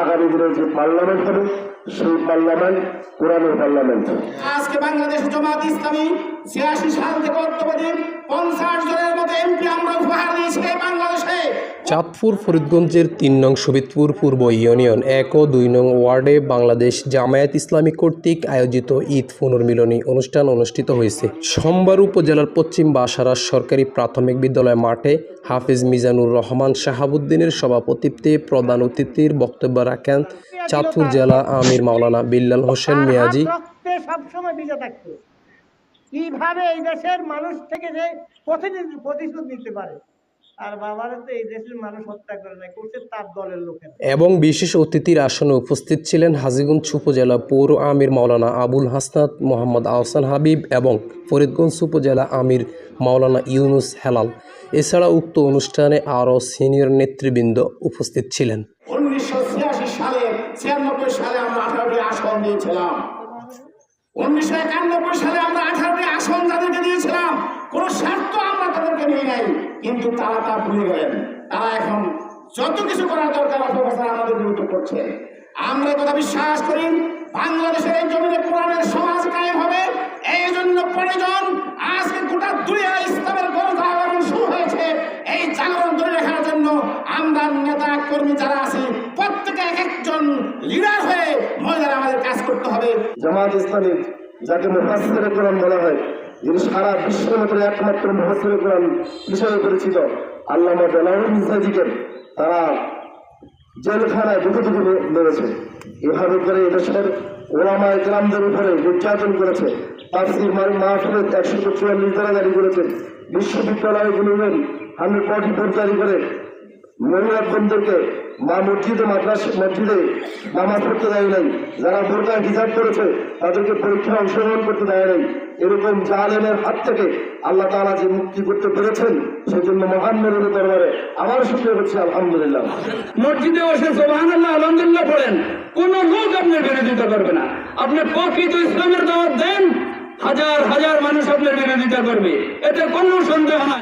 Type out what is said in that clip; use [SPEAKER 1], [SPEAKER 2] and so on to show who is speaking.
[SPEAKER 1] আগামী দিনে যে পার্লামেন্ট হবে, সেই পার্লামেন্ট, কোরআনের পার্লামেন্ট
[SPEAKER 2] আজকে বাংলাদেশ জমাত ইসলামী ছিয়াশি সাল থেকে অর্থবাদী পঞ্চাশ
[SPEAKER 3] চাঁদপুর, ফরিদগঞ্জের তিন নং শহীদপুর পূর্ব ইউনিয়ন এক ও দুই নং ওয়ার্ডে বাংলাদেশ জামায়াত ইসলামী কর্তৃক আয়োজিত ঈদ পুনর্মিলনী অনুষ্ঠান অনুষ্ঠিত হয়েছে। সোমবার উপজেলার পশ্চিম বাসারা সরকারি প্রাথমিক বিদ্যালয় মাঠে হাফিজ মিজানুর রহমান শাহাবুদ্দিনের সভাপতিত্বে প্রধান অতিথির বক্তব্য রাখেন চাঁদপুর জেলা আমির মাওলানা বিল্লাল হোসেন মিয়াজি।
[SPEAKER 4] কীভাবে এই দেশের মানুষ থেকে যে প্রতিনিধি প্রতিশোধ নিতে পারে? আর বাবারে তো এই দেশের মানুষ হত্যা করে নাই করছে তার দলের লোকেরা।
[SPEAKER 3] এবং বিশেষ অতিথির আসনে উপস্থিত ছিলেন হাজিগঞ্জ উপজেলা পৌর আমির মাওলানা আবুল হাসনাত মোহাম্মদ আহসান হাবিব এবং ফরিদগঞ্জ উপজেলা আমির মাওলানা ইউনুস হেলাল। এছাড়া উক্ত অনুষ্ঠানে আরও সিনিয়র নেতৃবৃন্দ উপস্থিত ছিলেন।
[SPEAKER 2] উনিশশো ছিয়াশি সালে ছিয়ানব্বই সালে আমরা আঠারোটি আসন দিয়েছিলাম উনিশশো একানব্বই সালে আমরা আঠারোটি আসন যাদেরকে দিয়েছিলাম। কোনো স্বার্থ আমরা তাদেরকে নিয়ে নাই কিন্তু তারা তা ভুলে গেলেন। তারা এখন যত কিছু করার দরকার অপপ্রচার আমাদের বিরুদ্ধে করছে। আমরা কথা বিশ্বাস করি, বাংলাদেশের এই জমিনে কোরআনের সমাজ কায়েম হবে। এই জন্য প্রয়োজন আজকে গোটা দুনিয়া ইসলামের গণজাগরণ শুরু হয়েছে। এই জাগরণ ধরে রাখার জন্য আমরা নেতা কর্মী যারা আছি, প্রত্যেকে এক একজন লিডার হয়ে মহিলারা আমাদের কাজ করতে হবে।
[SPEAKER 1] জামাত ইসলামী, যাকে মুহাসির কোরআন বলা হয় যিনি সারা বিশ্বের মতো একমাত্র মুহাসির কোরআন হিসেবে পরিচিত আল্লামা বেলাউল তারা জেলখানায় দুটো দুটো মেরেছে। এভাবে করে এদেশের ওলামা ইকরামদের উপরে নির্যাতন করেছে। তাফসির মাহফিলে একশো চুয়াল্লিশ দ্বারা জারি করেছে। বিশ্ববিদ্যালয়গুলোর হান্ড্রেড ফর্টি ফোর জারি করে মহিলা মা মসজিদে, মাদ্রাস, মসজিদে নামাজ পড়তে দেয় নাই। যারা বোরকা হিসাব করেছে তাদেরকে পরীক্ষায় অংশগ্রহণ করতে দেয় নাই। এরকম জালেমের হাত থেকে আল্লাহ তালা যে মুক্তি করতে পেরেছেন, সেজন্য মহান মেরুর দরবারে আবার শুক্রিয়া করছি, আলহামদুলিল্লাহ।
[SPEAKER 5] মসজিদে বসে সোহান আল্লাহ আলহামদুলিল্লাহ পড়েন। কোন লোক আপনার বিরোধিতা করবে না। আপনি প্রকৃত ইসলামের দাওয়াত দেন, হাজার হাজার মানুষ আপনার বিরোধিতা করবে। এতে কোনো সন্দেহ নাই।